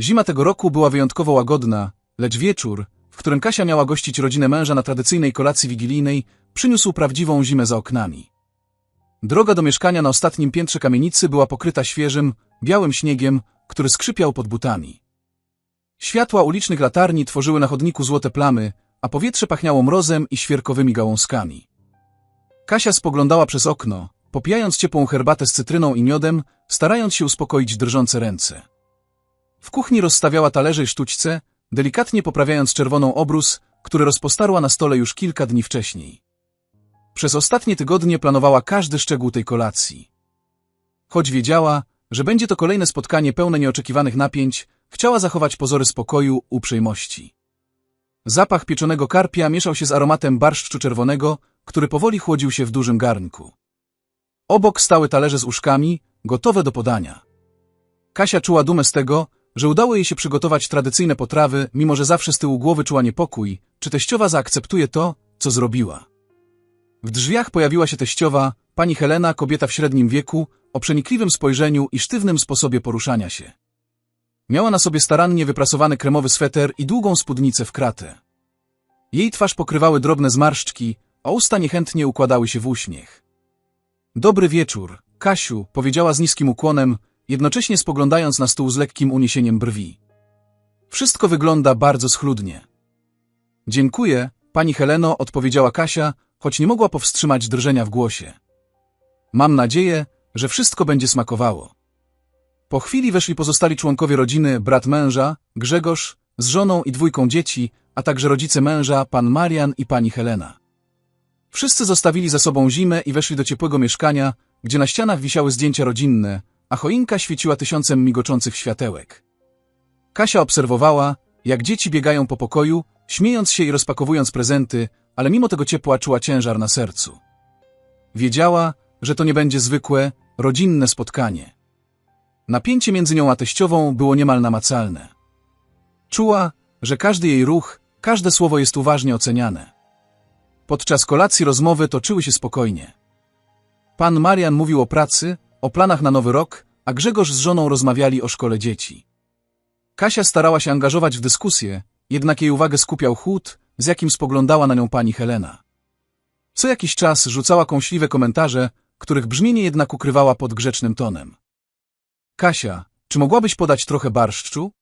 Zima tego roku była wyjątkowo łagodna, lecz wieczór, w którym Kasia miała gościć rodzinę męża na tradycyjnej kolacji wigilijnej, przyniósł prawdziwą zimę za oknami. Droga do mieszkania na ostatnim piętrze kamienicy była pokryta świeżym, białym śniegiem, który skrzypiał pod butami. Światła ulicznych latarni tworzyły na chodniku złote plamy, a powietrze pachniało mrozem i świerkowymi gałązkami. Kasia spoglądała przez okno, popijając ciepłą herbatę z cytryną i miodem, starając się uspokoić drżące ręce. W kuchni rozstawiała talerze i sztućce, delikatnie poprawiając czerwoną obrus, który rozpostarła na stole już kilka dni wcześniej. Przez ostatnie tygodnie planowała każdy szczegół tej kolacji. Choć wiedziała, że będzie to kolejne spotkanie pełne nieoczekiwanych napięć, chciała zachować pozory spokoju, uprzejmości. Zapach pieczonego karpia mieszał się z aromatem barszczu czerwonego, który powoli chłodził się w dużym garnku. Obok stały talerze z uszkami, gotowe do podania. Kasia czuła dumę z tego, że udało jej się przygotować tradycyjne potrawy, mimo że zawsze z tyłu głowy czuła niepokój, czy teściowa zaakceptuje to, co zrobiła. W drzwiach pojawiła się teściowa, pani Helena, kobieta w średnim wieku, o przenikliwym spojrzeniu i sztywnym sposobie poruszania się. Miała na sobie starannie wyprasowany kremowy sweter i długą spódnicę w kratę. Jej twarz pokrywały drobne zmarszczki, a usta niechętnie układały się w uśmiech. Dobry wieczór, Kasiu, powiedziała z niskim ukłonem, jednocześnie spoglądając na stół z lekkim uniesieniem brwi. Wszystko wygląda bardzo schludnie. Dziękuję, pani Heleno, odpowiedziała Kasia, choć nie mogła powstrzymać drżenia w głosie. Mam nadzieję, że wszystko będzie smakowało. Po chwili weszli pozostali członkowie rodziny, brat męża, Grzegorz, z żoną i dwójką dzieci, a także rodzice męża, pan Marian i pani Helena. Wszyscy zostawili za sobą zimę i weszli do ciepłego mieszkania, gdzie na ścianach wisiały zdjęcia rodzinne, a choinka świeciła tysiącem migoczących światełek. Kasia obserwowała, jak dzieci biegają po pokoju, śmiejąc się i rozpakowując prezenty, ale mimo tego ciepła czuła ciężar na sercu. Wiedziała, że to nie będzie zwykłe, rodzinne spotkanie. Napięcie między nią a teściową było niemal namacalne. Czuła, że każdy jej ruch, każde słowo jest uważnie oceniane. Podczas kolacji rozmowy toczyły się spokojnie. Pan Marian mówił o pracy, o planach na nowy rok, a Grzegorz z żoną rozmawiali o szkole dzieci. Kasia starała się angażować w dyskusję, jednak jej uwagę skupiał chłód, z jakim spoglądała na nią pani Helena. Co jakiś czas rzucała kąśliwe komentarze, których brzmienie jednak ukrywała pod grzecznym tonem. Kasia, czy mogłabyś podać trochę barszczu?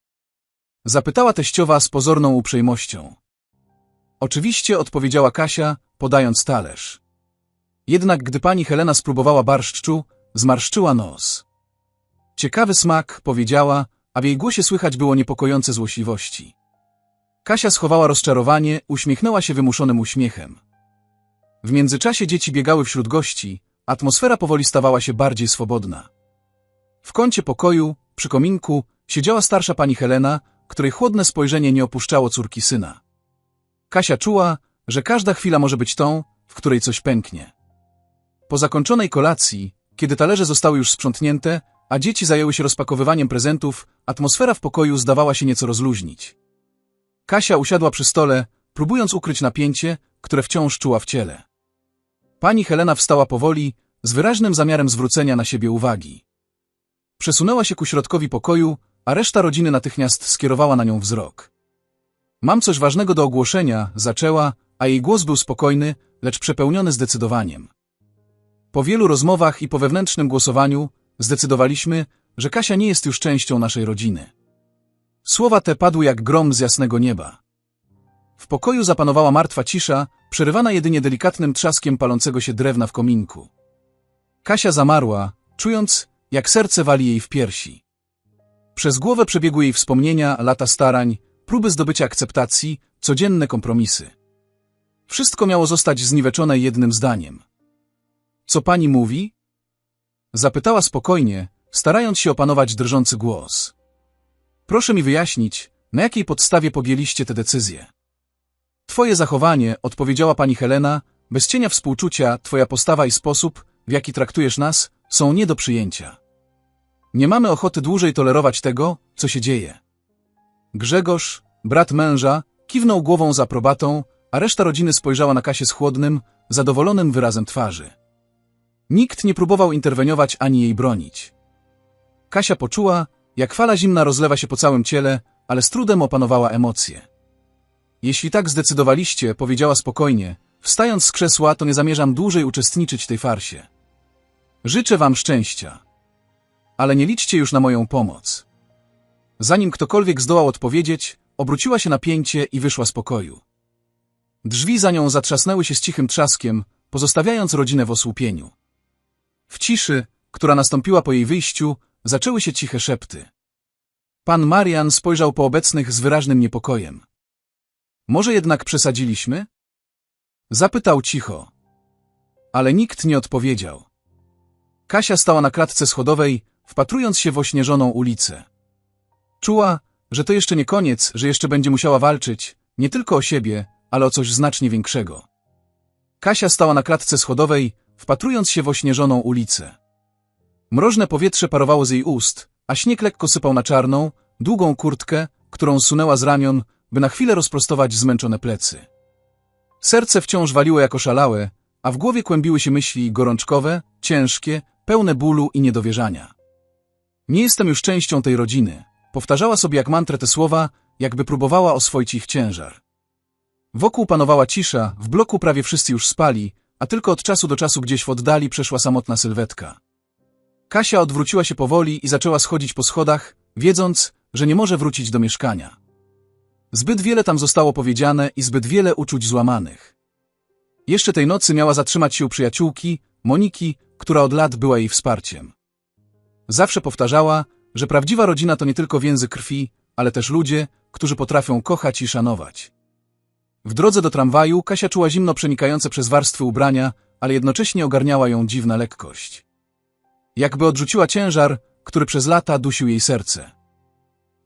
Zapytała teściowa z pozorną uprzejmością. Oczywiście, odpowiedziała Kasia, podając talerz. Jednak gdy pani Helena spróbowała barszczu, zmarszczyła nos. Ciekawy smak, powiedziała, a w jej głosie słychać było niepokojące złośliwości. Kasia schowała rozczarowanie, uśmiechnęła się wymuszonym uśmiechem. W międzyczasie dzieci biegały wśród gości, atmosfera powoli stawała się bardziej swobodna. W kącie pokoju, przy kominku, siedziała starsza pani Helena, której chłodne spojrzenie nie opuszczało córki syna. Kasia czuła, że każda chwila może być tą, w której coś pęknie. Po zakończonej kolacji, kiedy talerze zostały już sprzątnięte, a dzieci zajęły się rozpakowywaniem prezentów, atmosfera w pokoju zdawała się nieco rozluźnić. Kasia usiadła przy stole, próbując ukryć napięcie, które wciąż czuła w ciele. Pani Helena wstała powoli, z wyraźnym zamiarem zwrócenia na siebie uwagi. Przesunęła się ku środkowi pokoju, a reszta rodziny natychmiast skierowała na nią wzrok. Mam coś ważnego do ogłoszenia, zaczęła, a jej głos był spokojny, lecz przepełniony zdecydowaniem. Po wielu rozmowach i po wewnętrznym głosowaniu zdecydowaliśmy, że Kasia nie jest już częścią naszej rodziny. Słowa te padły jak grom z jasnego nieba. W pokoju zapanowała martwa cisza, przerywana jedynie delikatnym trzaskiem palącego się drewna w kominku. Kasia zamarła, czując, jak serce wali jej w piersi. Przez głowę przebiegły jej wspomnienia, lata starań, próby zdobycia akceptacji, codzienne kompromisy. Wszystko miało zostać zniweczone jednym zdaniem. Co pani mówi? Zapytała spokojnie, starając się opanować drżący głos. Proszę mi wyjaśnić, na jakiej podstawie podjęliście tę decyzję. Twoje zachowanie, odpowiedziała pani Helena, bez cienia współczucia, twoja postawa i sposób, w jaki traktujesz nas, są nie do przyjęcia. Nie mamy ochoty dłużej tolerować tego, co się dzieje. Grzegorz, brat męża, kiwnął głową z aprobatą, a reszta rodziny spojrzała na Kasię z chłodnym, zadowolonym wyrazem twarzy. Nikt nie próbował interweniować ani jej bronić. Kasia poczuła, jak fala zimna rozlewa się po całym ciele, ale z trudem opanowała emocje. Jeśli tak zdecydowaliście, powiedziała spokojnie, wstając z krzesła, to nie zamierzam dłużej uczestniczyć w tej farsie. Życzę wam szczęścia. Ale nie liczcie już na moją pomoc. Zanim ktokolwiek zdołał odpowiedzieć, obróciła się na pięcie i wyszła z pokoju. Drzwi za nią zatrzasnęły się z cichym trzaskiem, pozostawiając rodzinę w osłupieniu. W ciszy, która nastąpiła po jej wyjściu, zaczęły się ciche szepty. Pan Marian spojrzał po obecnych z wyraźnym niepokojem. Może jednak przesadziliśmy? Zapytał cicho. Ale nikt nie odpowiedział. Kasia stała na klatce schodowej, wpatrując się w ośnieżoną ulicę. Czuła, że to jeszcze nie koniec, że jeszcze będzie musiała walczyć, nie tylko o siebie, ale o coś znacznie większego. Kasia stała na klatce schodowej, wpatrując się w ośnieżoną ulicę. Mrożne powietrze parowało z jej ust, a śnieg lekko sypał na czarną, długą kurtkę, którą sunęła z ramion, by na chwilę rozprostować zmęczone plecy. Serce wciąż waliło jako szalałe, a w głowie kłębiły się myśli gorączkowe, ciężkie, pełne bólu i niedowierzania. Nie jestem już częścią tej rodziny. Powtarzała sobie jak mantrę te słowa, jakby próbowała oswoić ich ciężar. Wokół panowała cisza, w bloku prawie wszyscy już spali, a tylko od czasu do czasu gdzieś w oddali przeszła samotna sylwetka. Kasia odwróciła się powoli i zaczęła schodzić po schodach, wiedząc, że nie może wrócić do mieszkania. Zbyt wiele tam zostało powiedziane i zbyt wiele uczuć złamanych. Jeszcze tej nocy miała zatrzymać się u przyjaciółki, Moniki, która od lat była jej wsparciem. Zawsze powtarzała, że prawdziwa rodzina to nie tylko więzy krwi, ale też ludzie, którzy potrafią kochać i szanować. W drodze do tramwaju Kasia czuła zimno przenikające przez warstwy ubrania, ale jednocześnie ogarniała ją dziwna lekkość. Jakby odrzuciła ciężar, który przez lata dusił jej serce.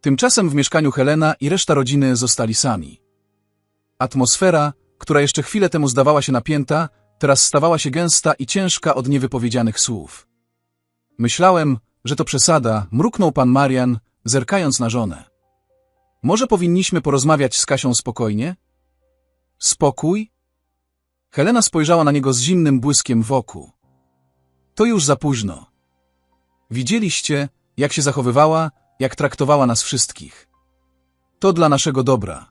Tymczasem w mieszkaniu Helena i reszta rodziny zostali sami. Atmosfera, która jeszcze chwilę temu zdawała się napięta, teraz stawała się gęsta i ciężka od niewypowiedzianych słów. Myślałem, że to przesada, mruknął pan Marian, zerkając na żonę. Może powinniśmy porozmawiać z Kasią spokojnie? Spokój? Helena spojrzała na niego z zimnym błyskiem w oku. To już za późno. Widzieliście, jak się zachowywała, jak traktowała nas wszystkich. To dla naszego dobra.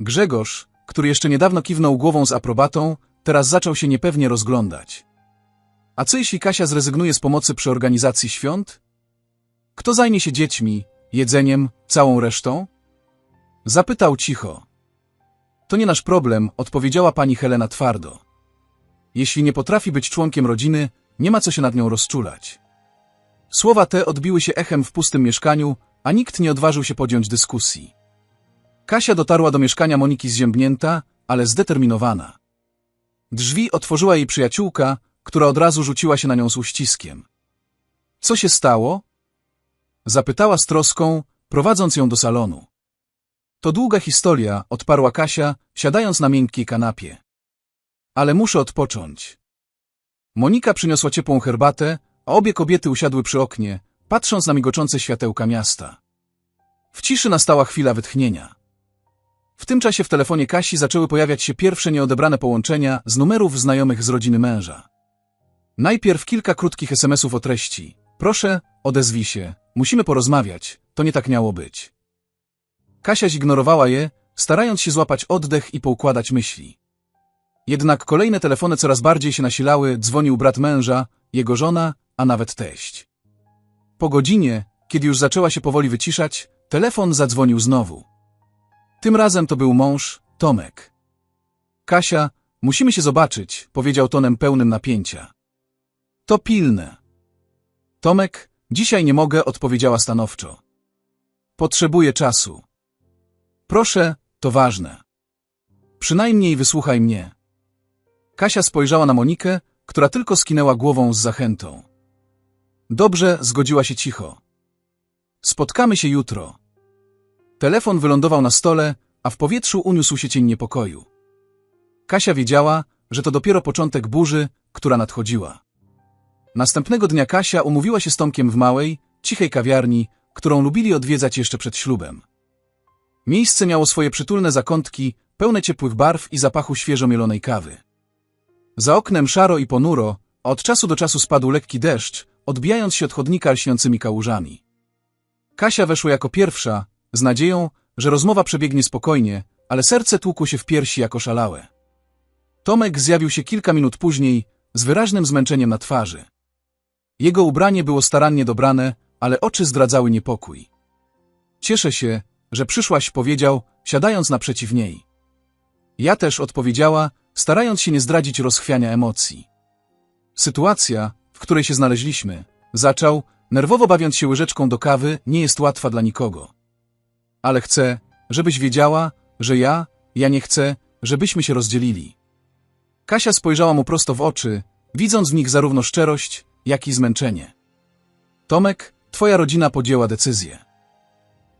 Grzegorz, który jeszcze niedawno kiwnął głową z aprobatą, teraz zaczął się niepewnie rozglądać. A co jeśli Kasia zrezygnuje z pomocy przy organizacji świąt? Kto zajmie się dziećmi, jedzeniem, całą resztą? Zapytał cicho. To nie nasz problem, odpowiedziała pani Helena twardo. Jeśli nie potrafi być członkiem rodziny, nie ma co się nad nią rozczulać. Słowa te odbiły się echem w pustym mieszkaniu, a nikt nie odważył się podjąć dyskusji. Kasia dotarła do mieszkania Moniki zziębnięta, ale zdeterminowana. Drzwi otworzyła jej przyjaciółka, która od razu rzuciła się na nią z uściskiem. Co się stało? Zapytała z troską, prowadząc ją do salonu. To długa historia, odparła Kasia, siadając na miękkiej kanapie. Ale muszę odpocząć. Monika przyniosła ciepłą herbatę, a obie kobiety usiadły przy oknie, patrząc na migoczące światełka miasta. W ciszy nastała chwila wytchnienia. W tym czasie w telefonie Kasi zaczęły pojawiać się pierwsze nieodebrane połączenia z numerów znajomych z rodziny męża. Najpierw kilka krótkich SMS-ów o treści. Proszę, odezwij się, musimy porozmawiać, to nie tak miało być. Kasia zignorowała je, starając się złapać oddech i poukładać myśli. Jednak kolejne telefony coraz bardziej się nasilały, dzwonił brat męża, jego żona, a nawet teść. Po godzinie, kiedy już zaczęła się powoli wyciszać, telefon zadzwonił znowu. Tym razem to był mąż, Tomek. Kasia, musimy się zobaczyć, powiedział tonem pełnym napięcia. To pilne. Tomek, dzisiaj nie mogę, odpowiedziała stanowczo. Potrzebuję czasu. Proszę, to ważne. Przynajmniej wysłuchaj mnie. Kasia spojrzała na Monikę, która tylko skinęła głową z zachętą. Dobrze, zgodziła się cicho. Spotkamy się jutro. Telefon wylądował na stole, a w powietrzu uniósł się cień niepokoju. Kasia wiedziała, że to dopiero początek burzy, która nadchodziła. Następnego dnia Kasia umówiła się z Tomkiem w małej, cichej kawiarni, którą lubili odwiedzać jeszcze przed ślubem. Miejsce miało swoje przytulne zakątki, pełne ciepłych barw i zapachu świeżo mielonej kawy. Za oknem szaro i ponuro, od czasu do czasu spadł lekki deszcz, odbijając się od chodnika lśniącymi kałużami. Kasia weszła jako pierwsza, z nadzieją, że rozmowa przebiegnie spokojnie, ale serce tłukło się w piersi jako szalałe. Tomek zjawił się kilka minut później, z wyraźnym zmęczeniem na twarzy. Jego ubranie było starannie dobrane, ale oczy zdradzały niepokój. Cieszę się, że przyszłaś, powiedział, siadając naprzeciw niej. Ja też odpowiedziała, starając się nie zdradzić rozchwiania emocji. Sytuacja, w której się znaleźliśmy, zaczął, nerwowo bawiąc się łyżeczką do kawy, nie jest łatwa dla nikogo. Ale chcę, żebyś wiedziała, że ja, ja nie chcę, żebyśmy się rozdzielili. Kasia spojrzała mu prosto w oczy, widząc w nich zarówno szczerość, jak i zmęczenie. Tomek, twoja rodzina podjęła decyzję.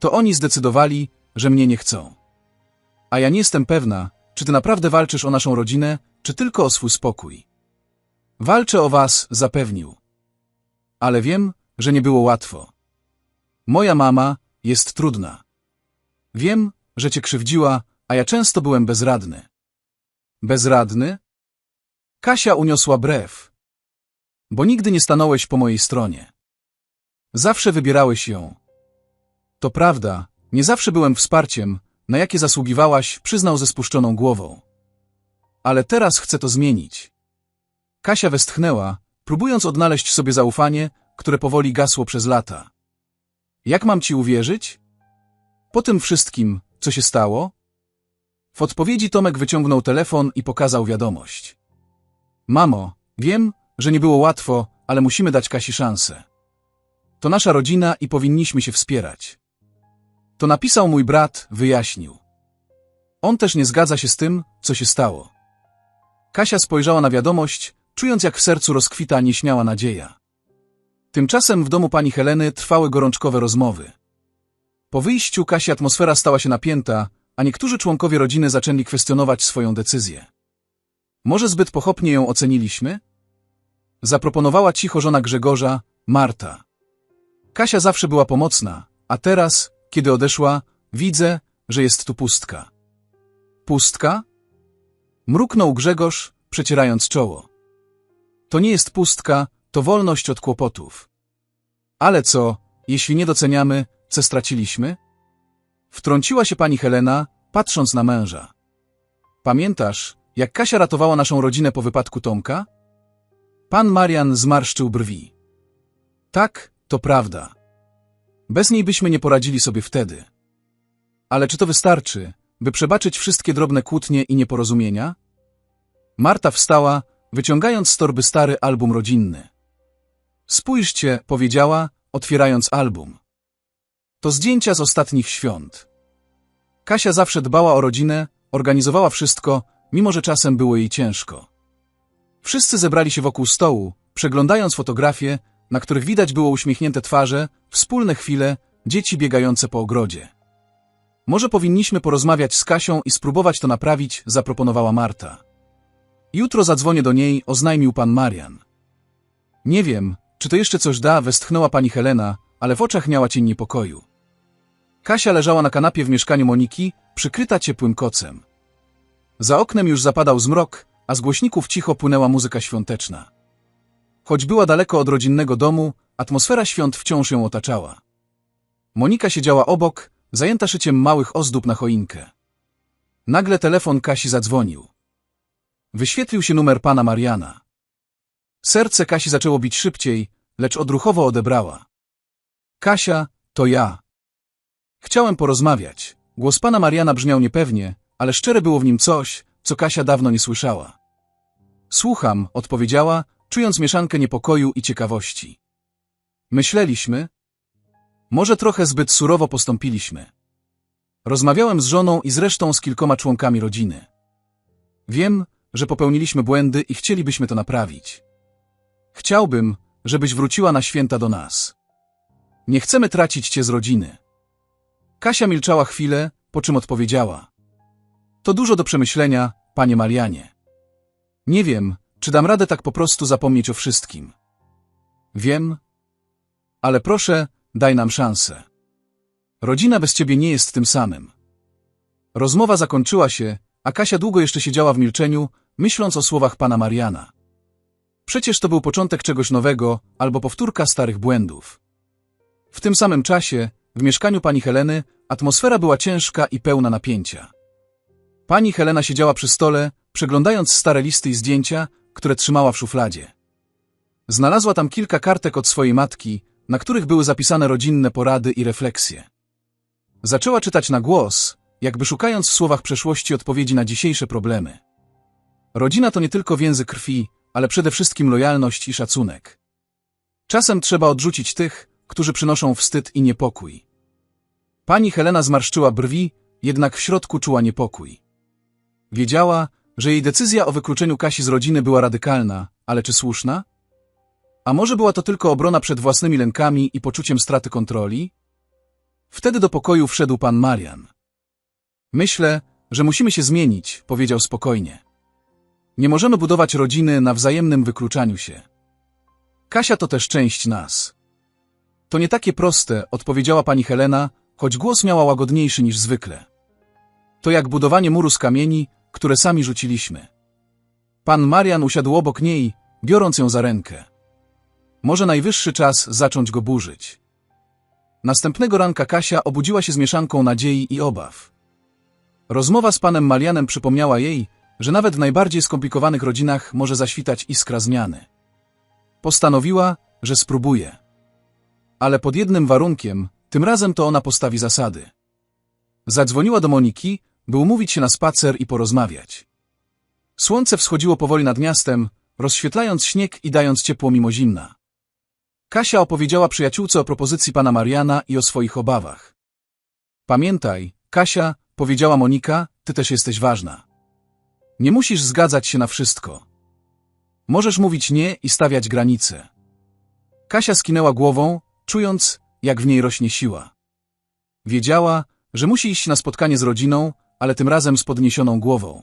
To oni zdecydowali, że mnie nie chcą. A ja nie jestem pewna, czy ty naprawdę walczysz o naszą rodzinę, czy tylko o swój spokój. Walczę o was, zapewnił. Ale wiem, że nie było łatwo. Moja mama jest trudna. Wiem, że cię krzywdziła, a ja często byłem bezradny. Bezradny? Kasia uniosła brew. Bo nigdy nie stanąłeś po mojej stronie. Zawsze wybierałeś ją. To prawda, nie zawsze byłem wsparciem, na jakie zasługiwałaś, przyznał ze spuszczoną głową. Ale teraz chcę to zmienić. Kasia westchnęła, próbując odnaleźć sobie zaufanie, które powoli gasło przez lata. Jak mam ci uwierzyć? Po tym wszystkim, co się stało? W odpowiedzi Tomek wyciągnął telefon i pokazał wiadomość. Mamo, wiem, że nie było łatwo, ale musimy dać Kasi szansę. To nasza rodzina i powinniśmy się wspierać. To napisał mój brat, wyjaśnił. On też nie zgadza się z tym, co się stało. Kasia spojrzała na wiadomość, czując jak w sercu rozkwita nieśmiała nadzieja. Tymczasem w domu pani Heleny trwały gorączkowe rozmowy. Po wyjściu Kasi atmosfera stała się napięta, a niektórzy członkowie rodziny zaczęli kwestionować swoją decyzję. Może zbyt pochopnie ją oceniliśmy? Zaproponowała cicho żona Grzegorza, Marta. Kasia zawsze była pomocna, a teraz, kiedy odeszła, widzę, że jest tu pustka. Pustka? Mruknął Grzegorz, przecierając czoło. To nie jest pustka, to wolność od kłopotów. Ale co, jeśli nie doceniamy, co straciliśmy? Wtrąciła się pani Helena, patrząc na męża. Pamiętasz, jak Kasia ratowała naszą rodzinę po wypadku Tomka? Pan Marian zmarszczył brwi. Tak, to prawda. Bez niej byśmy nie poradzili sobie wtedy. Ale czy to wystarczy, by przebaczyć wszystkie drobne kłótnie i nieporozumienia? Marta wstała, wyciągając z torby stary album rodzinny. Spójrzcie, powiedziała, otwierając album. To zdjęcia z ostatnich świąt. Kasia zawsze dbała o rodzinę, organizowała wszystko, mimo że czasem było jej ciężko. Wszyscy zebrali się wokół stołu, przeglądając fotografie, na których widać było uśmiechnięte twarze, wspólne chwile, dzieci biegające po ogrodzie. Może powinniśmy porozmawiać z Kasią i spróbować to naprawić, zaproponowała Marta. Jutro zadzwonię do niej, oznajmił pan Marian. Nie wiem, czy to jeszcze coś da, westchnęła pani Helena, ale w oczach miała cień niepokoju. Kasia leżała na kanapie w mieszkaniu Moniki, przykryta ciepłym kocem. Za oknem już zapadał zmrok, a z głośników cicho płynęła muzyka świąteczna. Choć była daleko od rodzinnego domu, atmosfera świąt wciąż ją otaczała. Monika siedziała obok, zajęta szyciem małych ozdób na choinkę. Nagle telefon Kasi zadzwonił. Wyświetlił się numer pana Mariana. Serce Kasi zaczęło bić szybciej, lecz odruchowo odebrała. Kasia, to ja. Chciałem porozmawiać. Głos pana Mariana brzmiał niepewnie, ale szczere było w nim coś, co Kasia dawno nie słyszała. Słucham, odpowiedziała, czując mieszankę niepokoju i ciekawości. Myśleliśmy, może trochę zbyt surowo postąpiliśmy. Rozmawiałem z żoną i zresztą z kilkoma członkami rodziny. Wiem, że popełniliśmy błędy i chcielibyśmy to naprawić. Chciałbym, żebyś wróciła na święta do nas. Nie chcemy tracić cię z rodziny. Kasia milczała chwilę, po czym odpowiedziała. To dużo do przemyślenia, panie Marianie. Nie wiem, czy dam radę tak po prostu zapomnieć o wszystkim. Wiem, ale proszę, daj nam szansę. Rodzina bez ciebie nie jest tym samym. Rozmowa zakończyła się, a Kasia długo jeszcze siedziała w milczeniu, myśląc o słowach pana Mariana. Przecież to był początek czegoś nowego albo powtórka starych błędów. W tym samym czasie w mieszkaniu pani Heleny atmosfera była ciężka i pełna napięcia. Pani Helena siedziała przy stole, przeglądając stare listy i zdjęcia, które trzymała w szufladzie. Znalazła tam kilka kartek od swojej matki, na których były zapisane rodzinne porady i refleksje. Zaczęła czytać na głos, jakby szukając w słowach przeszłości odpowiedzi na dzisiejsze problemy. Rodzina to nie tylko więzy krwi, ale przede wszystkim lojalność i szacunek. Czasem trzeba odrzucić tych, którzy przynoszą wstyd i niepokój. Pani Helena zmarszczyła brwi, jednak w środku czuła niepokój. Wiedziała, że jej decyzja o wykluczeniu Kasi z rodziny była radykalna, ale czy słuszna? A może była to tylko obrona przed własnymi lękami i poczuciem straty kontroli? Wtedy do pokoju wszedł pan Marian. Myślę, że musimy się zmienić, powiedział spokojnie. Nie możemy budować rodziny na wzajemnym wykluczaniu się. Kasia to też część nas. To nie takie proste, odpowiedziała pani Helena, choć głos miała łagodniejszy niż zwykle. To jak budowanie muru z kamieni, które sami rzuciliśmy. Pan Marian usiadł obok niej, biorąc ją za rękę. Może najwyższy czas zacząć go burzyć. Następnego ranka Kasia obudziła się z mieszanką nadziei i obaw. Rozmowa z panem Marianem przypomniała jej, że nawet w najbardziej skomplikowanych rodzinach może zaświtać iskra zmiany. Postanowiła, że spróbuje. Ale pod jednym warunkiem, tym razem to ona postawi zasady. Zadzwoniła do Moniki, by umówić się na spacer i porozmawiać. Słońce wschodziło powoli nad miastem, rozświetlając śnieg i dając ciepło mimo zimna. Kasia opowiedziała przyjaciółce o propozycji pana Mariana i o swoich obawach. Pamiętaj, Kasia, powiedziała Monika, ty też jesteś ważna. Nie musisz zgadzać się na wszystko. Możesz mówić nie i stawiać granice. Kasia skinęła głową, czując, jak w niej rośnie siła. Wiedziała, że musi iść na spotkanie z rodziną, ale tym razem z podniesioną głową.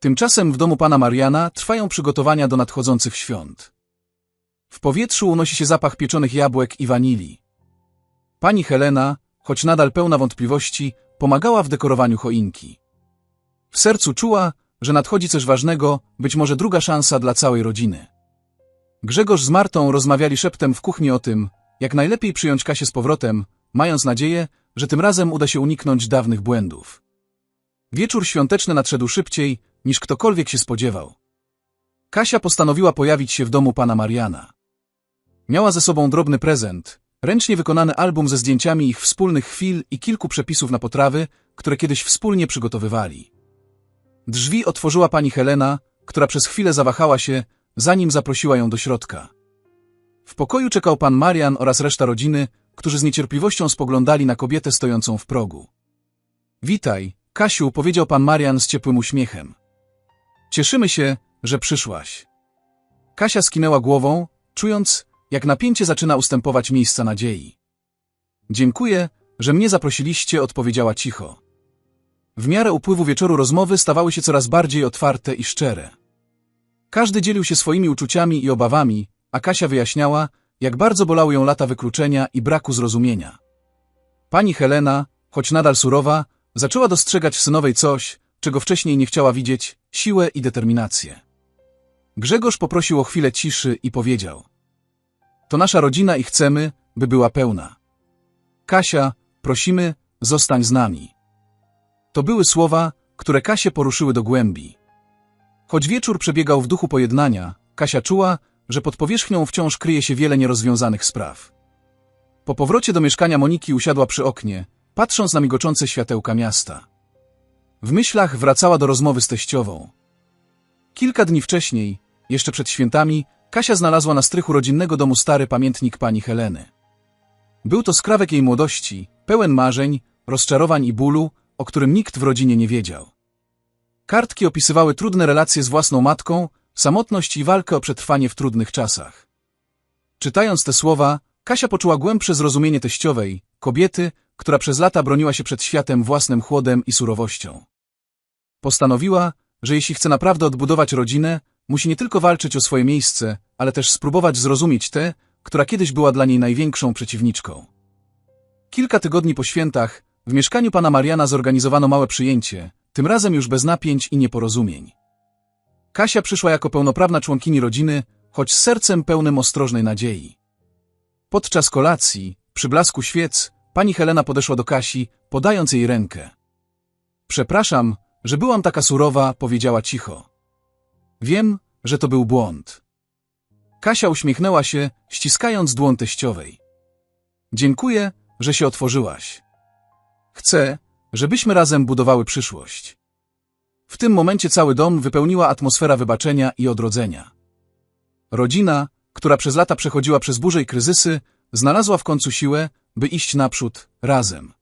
Tymczasem w domu pana Mariana trwają przygotowania do nadchodzących świąt. W powietrzu unosi się zapach pieczonych jabłek i wanilii. Pani Helena, choć nadal pełna wątpliwości, pomagała w dekorowaniu choinki. W sercu czuła, że nadchodzi coś ważnego, być może druga szansa dla całej rodziny. Grzegorz z Martą rozmawiali szeptem w kuchni o tym, jak najlepiej przyjąć Kasię z powrotem, mając nadzieję, że tym razem uda się uniknąć dawnych błędów. Wieczór świąteczny nadszedł szybciej, niż ktokolwiek się spodziewał. Kasia postanowiła pojawić się w domu pana Mariana. Miała ze sobą drobny prezent, ręcznie wykonany album ze zdjęciami ich wspólnych chwil i kilku przepisów na potrawy, które kiedyś wspólnie przygotowywali. Drzwi otworzyła pani Helena, która przez chwilę zawahała się, zanim zaprosiła ją do środka. W pokoju czekał pan Marian oraz reszta rodziny, którzy z niecierpliwością spoglądali na kobietę stojącą w progu. Witaj, Kasiu, powiedział pan Marian z ciepłym uśmiechem. Cieszymy się, że przyszłaś. Kasia skinęła głową, czując, jak napięcie zaczyna ustępować miejsca nadziei. Dziękuję, że mnie zaprosiliście, odpowiedziała cicho. W miarę upływu wieczoru rozmowy stawały się coraz bardziej otwarte i szczere. Każdy dzielił się swoimi uczuciami i obawami, a Kasia wyjaśniała, jak bardzo bolały ją lata wykluczenia i braku zrozumienia. Pani Helena, choć nadal surowa, zaczęła dostrzegać w synowej coś, czego wcześniej nie chciała widzieć, siłę i determinację. Grzegorz poprosił o chwilę ciszy i powiedział To nasza rodzina i chcemy, by była pełna. Kasia, prosimy, zostań z nami. To były słowa, które Kasię poruszyły do głębi. Choć wieczór przebiegał w duchu pojednania, Kasia czuła, że pod powierzchnią wciąż kryje się wiele nierozwiązanych spraw. Po powrocie do mieszkania Moniki usiadła przy oknie, patrząc na migoczące światełka miasta. W myślach wracała do rozmowy z teściową. Kilka dni wcześniej, jeszcze przed świętami, Kasia znalazła na strychu rodzinnego domu stary pamiętnik pani Heleny. Był to skrawek jej młodości, pełen marzeń, rozczarowań i bólu, o którym nikt w rodzinie nie wiedział. Kartki opisywały trudne relacje z własną matką, samotność i walkę o przetrwanie w trudnych czasach. Czytając te słowa, Kasia poczuła głębsze zrozumienie teściowej, kobiety, która przez lata broniła się przed światem własnym chłodem i surowością. Postanowiła, że jeśli chce naprawdę odbudować rodzinę, musi nie tylko walczyć o swoje miejsce, ale też spróbować zrozumieć tę, która kiedyś była dla niej największą przeciwniczką. Kilka tygodni po świętach w mieszkaniu pana Mariana zorganizowano małe przyjęcie, tym razem już bez napięć i nieporozumień. Kasia przyszła jako pełnoprawna członkini rodziny, choć z sercem pełnym ostrożnej nadziei. Podczas kolacji, przy blasku świec, Pani Helena podeszła do Kasi, podając jej rękę. Przepraszam, że byłam taka surowa, powiedziała cicho. Wiem, że to był błąd. Kasia uśmiechnęła się, ściskając dłoń teściowej. Dziękuję, że się otworzyłaś. Chcę, żebyśmy razem budowały przyszłość. W tym momencie cały dom wypełniła atmosfera wybaczenia i odrodzenia. Rodzina, która przez lata przechodziła przez burze i kryzysy, znalazła w końcu siłę, by iść naprzód razem.